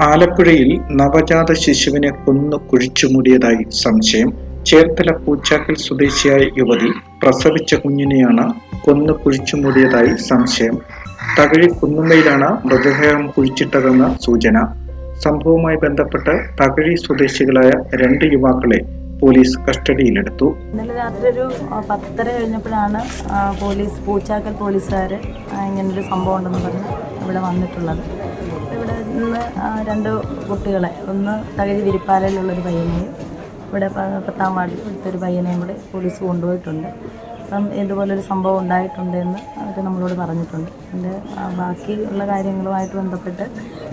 ആലപ്പുഴയിൽ നവജാത ശിശുവിനെ കൊന്നു കുഴിച്ചുമൂടിയതായി സംശയം. ചേർത്തല പൂച്ചാക്കൽ സ്വദേശിയായ യുവതി പ്രസവിച്ച കുഞ്ഞിനെയാണ് കൊന്നു കുഴിച്ചുമൂടിയതായി സംശയം. തകഴി കുന്നുമ്മയിലാണ് മൃതദേഹം കുഴിച്ചിട്ടതെന്ന സൂചന. സംഭവവുമായി ബന്ധപ്പെട്ട് തകഴി സ്വദേശികളായ രണ്ട് യുവാക്കളെ പോലീസ് കസ്റ്റഡിയിലെടുത്തു. ഇന്നലെ രാത്രി ഒരു പത്തര കഴിഞ്ഞപ്പോഴാണ് പോലീസ് പൂച്ചാക്കൽ പോലീസുകാർ ഇങ്ങനൊരു സംഭവം ഉണ്ടെന്ന് പറഞ്ഞ് ഇവിടെ വന്നിട്ടുള്ളത്. ഇവിടെ നിന്ന് രണ്ട് കുട്ടികളെ ഒന്ന് തകഴി വിരിപ്പാലയിലുള്ളൊരു പയ്യനെയും ഇവിടെ പത്താം വാർഡിൽ ഇവിടുത്തെ ഒരു പയ്യനെയും കൂടെ പോലീസ് കൊണ്ടുപോയിട്ടുണ്ട്. അപ്പം ഇതുപോലൊരു സംഭവം ഉണ്ടായിട്ടുണ്ട് എന്ന് അവർ നമ്മളോട് പറഞ്ഞിട്ടുണ്ട്. അതിന്റെ ബാക്കി ബാക്കിയുള്ള കാര്യങ്ങളുമായിട്ട് ബന്ധപ്പെട്ട്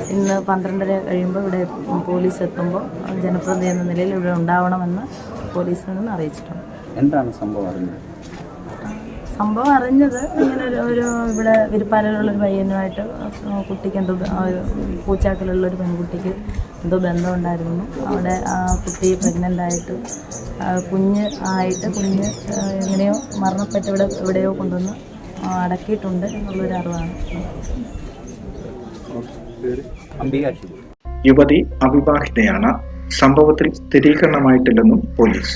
ഇന്ന് പന്ത്രണ്ടര കഴിയുമ്പോൾ ഇവിടെ പോലീസ് എത്തുമ്പോൾ ജനപ്രതി എന്ന നിലയിൽ ഇവിടെ ഉണ്ടാവണമെന്ന് പോലീസിൽ നിന്ന് അറിയിച്ചിട്ടുണ്ട്. എന്താണ് സംഭവം അറിഞ്ഞത്? സംഭവം അറിഞ്ഞത് ഇങ്ങനെ ഒരു ഒരു ഇവിടെ വിരിപ്പാലയിലുള്ളൊരു പയ്യനുമായിട്ട് കുട്ടിക്ക് എന്തോ ബ- ആ ഒരു പൂച്ചാക്കലുള്ള ഒരു പെൺകുട്ടിക്ക് എന്തോ ബന്ധമുണ്ടായിരുന്നു. അവിടെ ആ കുട്ടി പ്രഗ്നന്റ് ആയിട്ട് കുഞ്ഞ് ആയിട്ട് കുഞ്ഞ് എങ്ങനെയോ മരണപ്പെട്ട് ഇവിടെ എവിടെയോ കൊണ്ടുവന്ന് അടക്കിയിട്ടുണ്ട് എന്നുള്ളൊരു അറിവാണ്. യുവതി അവിവാഹിതയാണ്. സംഭവത്തിൽ സ്ഥിരീകരണമായിട്ടില്ലെന്നും പോലീസ്.